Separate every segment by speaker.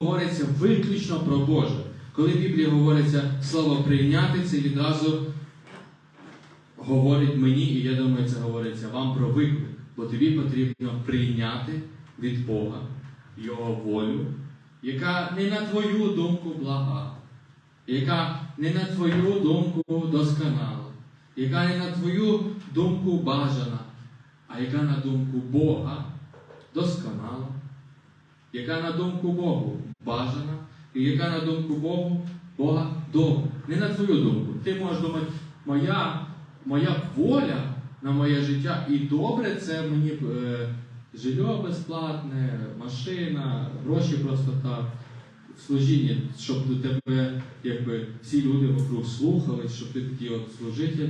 Speaker 1: говориться виключно про Боже. Коли в Біблії говориться слово прийняти, це відразу говорить мені, і я думаю, це говориться вам про виклик. Бо тобі потрібно прийняти від Бога Його волю, яка не на твою думку блага, яка не на твою думку досконала, яка не на твою думку бажана, а яка на думку Бога досконала, яка на думку Богу бажана, і яка на думку Богу Бога добра. Не на твою думку. Ти можеш думати, моя, моя воля на моє життя і добре це мені е, жилье безплатне, машина, гроші просто так. Служіння, щоб до тебе якби, всі люди вокруг слухали, щоб ти такий от служитель.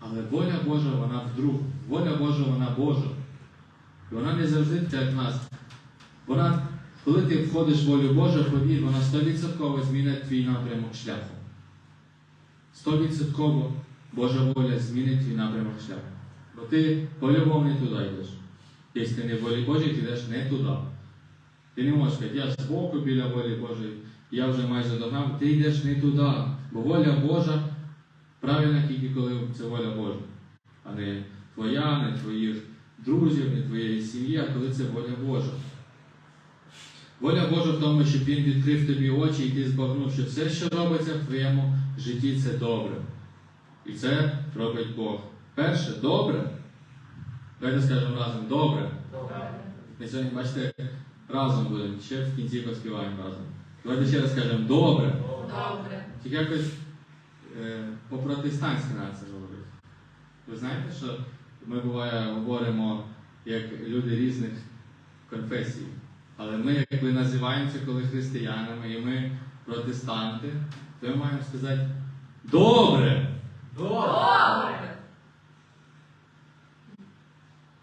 Speaker 1: Але воля Божа, вона вдруг. Воля Божа, вона Божа. І вона не завжди як нас. Вона, коли ти входиш в волю Божу, повір, вона 100% змінить твій напрямок шляху. 100% Божа воля змінить твій напрямок шляху. Бо ти по-любому не туди йдеш. Якщо ти не в волі Божій, ти йдеш не туди. Ти не можеш сказати, я збоку біля волі Божої, я вже майже догнав, ти йдеш не туди. Бо воля Божа правильна тільки коли це воля Божа, а не твоя, не твоїх друзів, не твоєї сім'ї, а коли це воля Божа. Воля Божа в тому, щоб Він відкрив тобі очі і ти збагнув, що все, що робиться в твоєму житті, це добре. І це робить Бог. Перше, добре. Давайте скажемо разом добре. Добре. Ми сьогодні, бачите, разом будемо, ще в кінці поспіваємо разом. Давайте ще раз скажемо добре.
Speaker 2: Добре.
Speaker 1: Тільки якось е, по-протестантськи на це говорить. Ви знаєте, що ми буває говоримо як люди різних конфесій. Але ми якби називаємося коли християнами, і ми протестанти, то ми маємо сказати добре!
Speaker 2: Добре.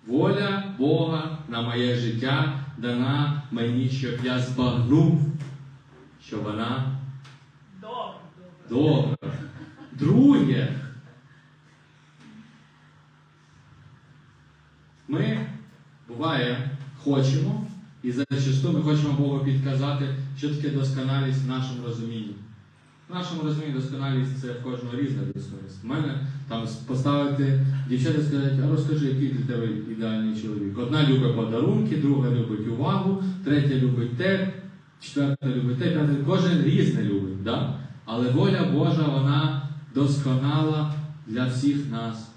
Speaker 1: Воля Бога на моє життя дана мені, щоб я збагнув, що вона
Speaker 2: Добре.
Speaker 1: добра. Друге. Ми, буває, хочемо, і зачасту ми хочемо Богу підказати, що таке досконалість в нашому розумінні. В нашому розумінні досконалість це в кожного різна досконалість. У мене там поставити дівчата сказати, а розкажи, який для тебе ідеальний чоловік. Одна любить подарунки, друга любить увагу, третя любить те, четверта любить те, п'ята. Кожен різне любить. Да? Але воля Божа, вона досконала для всіх нас.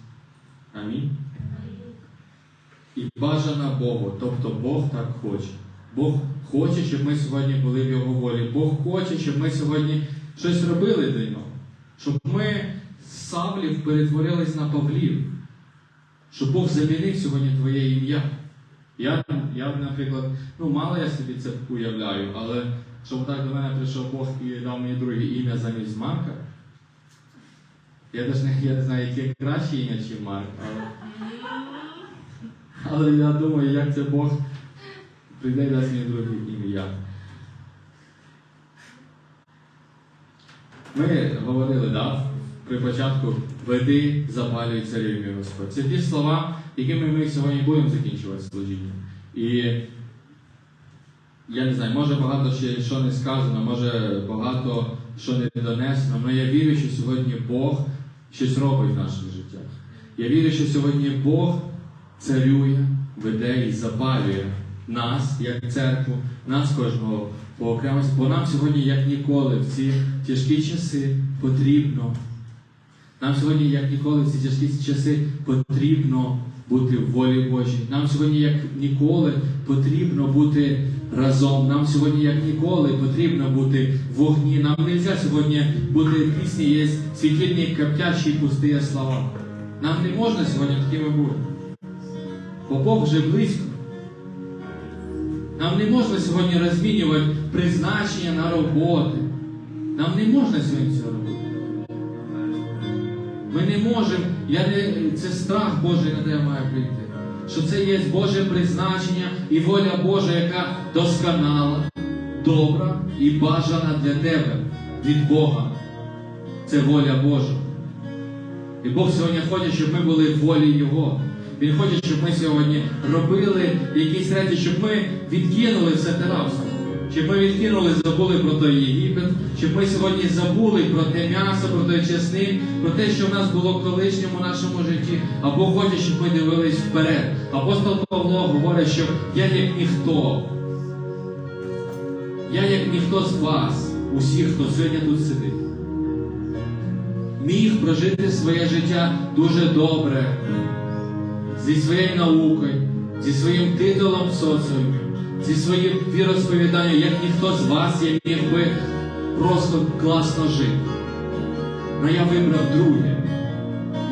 Speaker 1: Амінь. І бажана Богу, тобто Бог так хоче. Бог хоче, щоб ми сьогодні були в Його волі. Бог хоче, щоб ми сьогодні щось робили для нього. Щоб ми з саблів перетворились на павлів. Щоб Бог замінив сьогодні твоє ім'я. Я, я, наприклад, ну мало я собі це уявляю, але щоб так до мене прийшов Бог і дав мені друге ім'я замість Марка. Я навіть не, не знаю, яке краще ім'я, ніж Марк, але. Але я думаю, як це Бог прийде і мені друге ім'я. Ми говорили, да, при початку веди, запалюй царів мій Господь. Це ті слова, якими ми сьогодні будемо закінчувати служіння. І я не знаю, може багато ще що не сказано, може багато що не донесено, але я вірю, що сьогодні Бог щось робить в наших життях. Я вірю, що сьогодні Бог царює, веде і запалює нас, як церкву, нас кожного по окремості, бо нам сьогодні, як ніколи, в ці тяжкі часи потрібно. Нам сьогодні, як ніколи, в ці тяжкі часи потрібно бути в волі Божій. Нам сьогодні, як ніколи, потрібно бути разом. Нам сьогодні, як ніколи, потрібно бути в вогні. Нам не можна сьогодні бути пісні, є світильник коптящий, пустые слова. Нам не можна сьогодні такими бути. Бо Бог вже близько. Нам не можна сьогодні розмінювати призначення на роботи. Нам не можна сьогодні цього робити. Ми не можемо, я не, це страх Божий на тебе має прийти. Що це є Боже призначення і воля Божа, яка досконала, добра і бажана для тебе від Бога. Це воля Божа. І Бог сьогодні хоче, щоб ми були в волі Його. Він хоче, щоб ми сьогодні робили якісь речі, щоб ми відкинули все те рабство. щоб ми відкинули, забули про той Єгипет, щоб ми сьогодні забули про те м'ясо, про той чесник, про те, що в нас було колишнім у нашому житті. А Бог хоче, щоб ми дивились вперед. Апостол Павло говорить, що я як ніхто. Я як ніхто з вас, усіх, хто сьогодні тут сидить, міг прожити своє життя дуже добре, зі своєю наукою, зі своїм титулом в соціумі, зі своїм віросповіданням, як ніхто з вас, я міг би просто класно жити. Але я вибрав друге.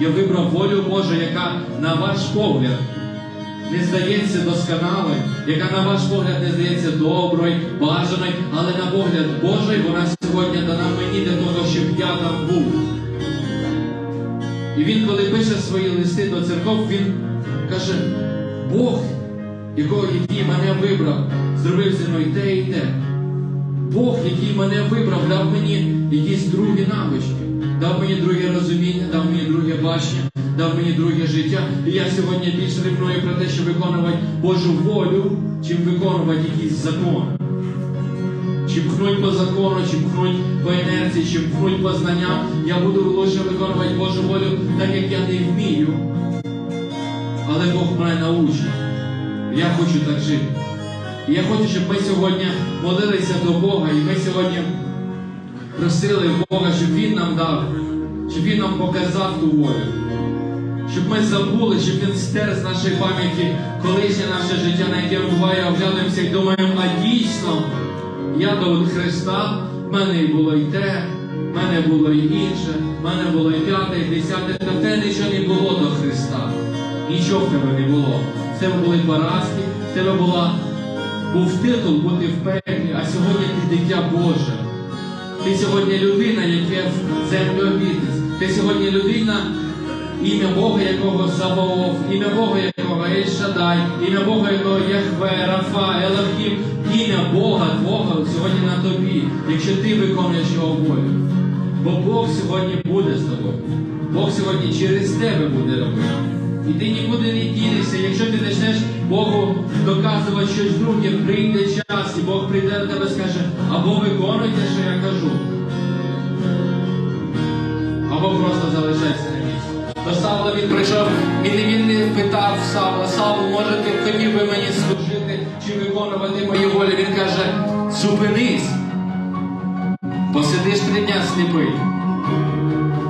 Speaker 1: Я вибрав волю Божу, яка, на ваш погляд, не здається досконалою, яка на ваш погляд не здається доброю, бажаною, але на погляд Божий вона сьогодні дана мені для того, щоб я там був. І він, коли пише свої листи до церков, він каже, Бог, якого, який мене вибрав, зробив зі мною те і те. Бог, який мене вибрав, дав мені якісь другі навички, дав мені друге розуміння, дав мені друге бачення, дав мені друге життя. І я сьогодні більш рівную про те, щоб виконувати Божу волю, чим виконувати якийсь закон. Чи пхнуть по закону, чи пхнуть по інерції, чи пхнуть по знанням. Я буду лише виконувати Божу волю, так як я не вмію. Але Бог мене научить. Я хочу так жити. І я хочу, щоб ми сьогодні молилися до Бога, і ми сьогодні просили Бога, щоб Він нам дав, щоб Він нам показав ту волю. Щоб ми забули, щоб він стер з нашої пам'яті колишнє наше життя, на яке буває, оглянемося і думаємо, а дійсно, я до Христа, в мене і було і те, в мене було і інше, в мене було і п'яте, і десяте, та тебе нічого не було до Христа. Нічого в тебе не було. В тебе були поразки, в тебе була, був титул бути в пеклі, а сьогодні ти дитя Боже. Ти сьогодні людина, яке в землю обітниць. Ти сьогодні людина, ім'я Бога, якого Саваоф, ім'я Бога, якого Ель-Шадай, ім'я Бога, якого Яхве, Рафа, Елохім, ім'я Бога Твого сьогодні на тобі, якщо ти виконуєш його волю. Бо Бог сьогодні буде з тобою. Бог сьогодні через тебе буде робити. І ти нікуди не дінешся, якщо ти почнеш Богу доказувати щось друге, прийде час, і Бог прийде до тебе і скаже, або виконуйте, що я кажу, або просто залишайся на місці. До Савла він прийшов, і він не питав Савла, Савл, може ти хотів би мені служити чи виконувати мою волю? Він каже, зупинись, посидиш три дня сліпий.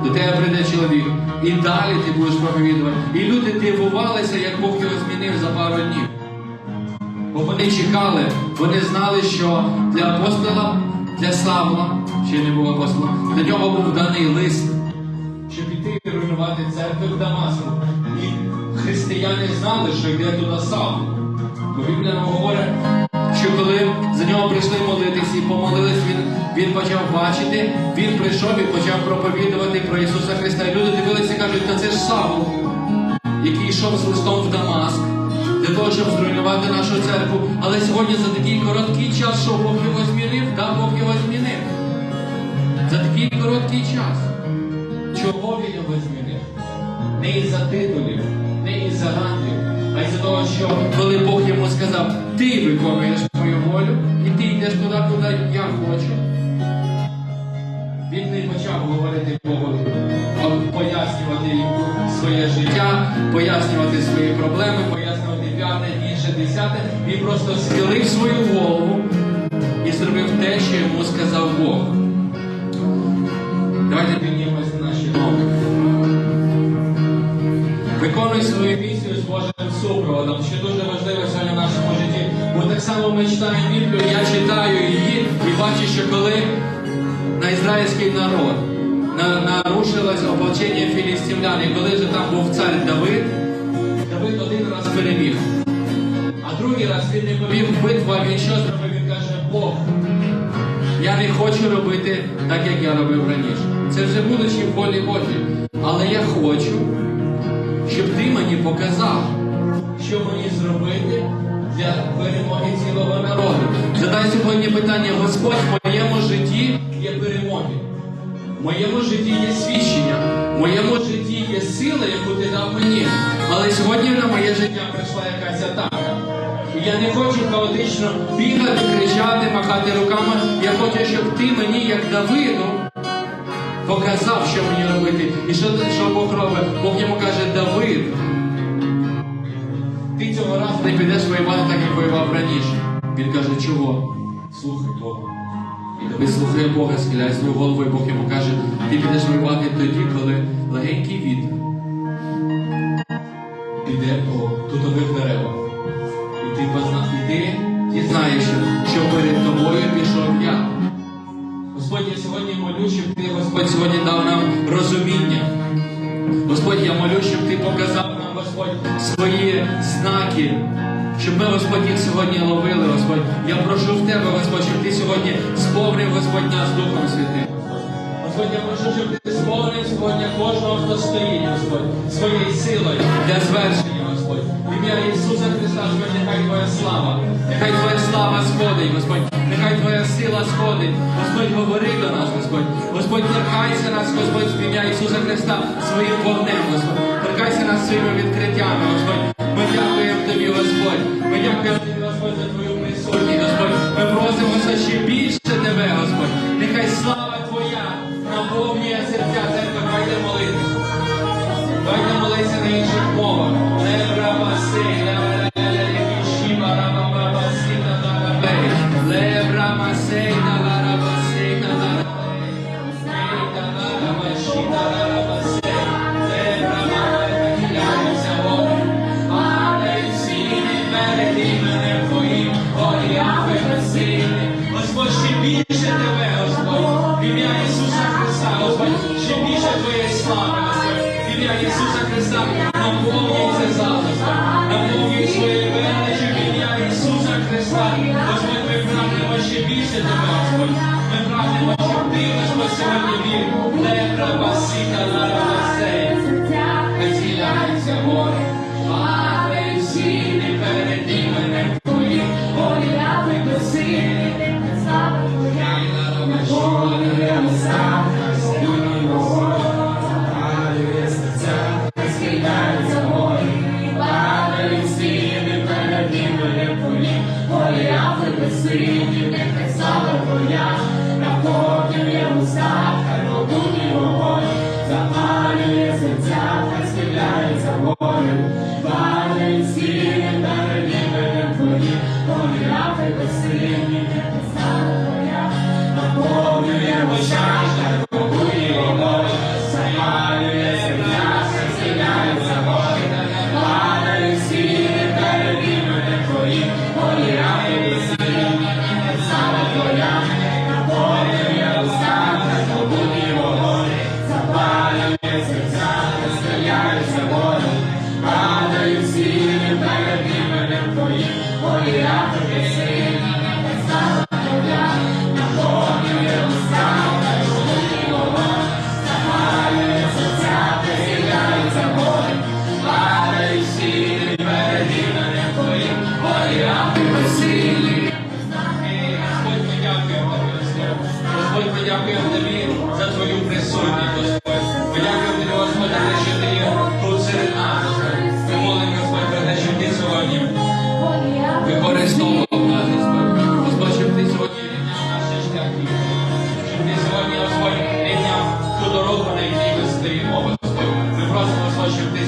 Speaker 1: До тебе прийде чоловік, і далі ти будеш проповідувати. І люди дивувалися, як Бог його змінив за пару днів. Бо вони чекали, вони знали, що для апостола, для Савла, ще не був апостолом, для нього був даний лист, щоб іти і руйнувати церкви в Дамаску. І християни знали, що йде туди Савл. Бо Біблія говорить, що коли за нього прийшли молитись і помолились, він, він почав бачити, він прийшов і почав проповідувати про Ісуса Христа. І люди дивилися і кажуть, та це ж Савл, який йшов з листом в Дамаск для того, щоб зруйнувати нашу церкву. Але сьогодні за такий короткий час, що Бог його змінив, да, Бог його змінив. За такий короткий час. Чого він його змінив? Не із-за титулів, не із-за гандлів, а із-за того, що коли Бог йому сказав, ти виконуєш волю, і ти йдеш туди, куди я хочу. Він не почав говорити Богу, а пояснювати своє життя, пояснювати свої проблеми, пояснювати п'яте, інше, десяте. Він просто схилив свою голову і зробив те, що йому сказав Бог. Давайте піднімемося на наші ноги. Виконуй свою місію з Божим супроводом, що дуже важливо Бо так само ми читаємо Біблію, я читаю її і бачу, що коли на ізраїльський народ нарушилось ополчення філістимлян, і коли вже там був цар Давид, Давид один раз переміг. А другий раз він не повів битву, він що зробив? Він каже, Бог, я не хочу робити так, як я робив раніше. Це вже будучи в волі Божій. Але я хочу, щоб ти мені показав, сьогодні питання, Господь, в моєму житті є перемоги. В моєму житті є свідчення, в моєму житті є сила, яку ти дав мені. Але сьогодні на моє життя прийшла якась атака. І Я не хочу хаотично бігати, кричати, махати руками. Я хочу, щоб ти мені, як Давиду, показав, що мені робити. І що, що Бог робить? Бог йому каже, Давид, ти цього разу не підеш воювати так, як воював раніше. Він каже, чого? Слухай Бога. І Давид слухає Бога, схиляє свою голову, і Бог йому каже, ти підеш воювати тоді, коли легенький вітер піде по тутових деревах. І ти позна... і ти дізнаєш, що перед тобою пішов я. Господь, я сьогодні молю, щоб ти, Господь, сьогодні дав нам розуміння. Господь, я молю, щоб ти показав нам, Господь, свої знаки, щоб ми, Господь, їх сьогодні ловили, Господь. Я прошу Господь, щоб ти сьогодні сповнив, Господь, нас Духом Святим. Господь, я прошу, щоб ти сповнив сьогодні кожного, хто стоїть, Господь, своєю силою для звершення, Господь. В ім'я Ісуса Христа, Господь, нехай Твоя слава, нехай Твоя слава сходить, Господь, нехай Твоя сила сходить. Господь, говори до нас, Господь. Господь, торкайся нас, Господь, в ім'я Ісуса Христа своїм вогнем, Господь. Торкайся нас своїми відкриттями, Господь. Ми дякуємо Тобі, Господь. Ми дякуємо Тобі, Господь, за Твою присутність, Господь. Ми просимося ще більше Тебе, Господь. Нехай слава Твоя наповнює серця церкви. Давайте молитися. Давайте молитися на інших мовах. Не басей, лебра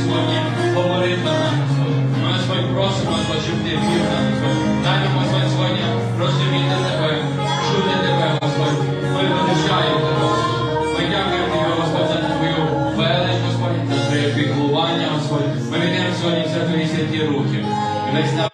Speaker 1: сьогодні говорив на нас. Ми, Господь, просимо, Господь, щоб Ти вів нас, Господь. Дай нам, Господь, сьогодні розуміти Тебе, чути Тебе, Господь. Ми величаємо Тебе, Господь. Ми дякуємо тебе, Господь, за Твою велич, Господь, за Твоє піклування, Господь. Ми віддаємо сьогодні все Твої святі руки. І весь досконало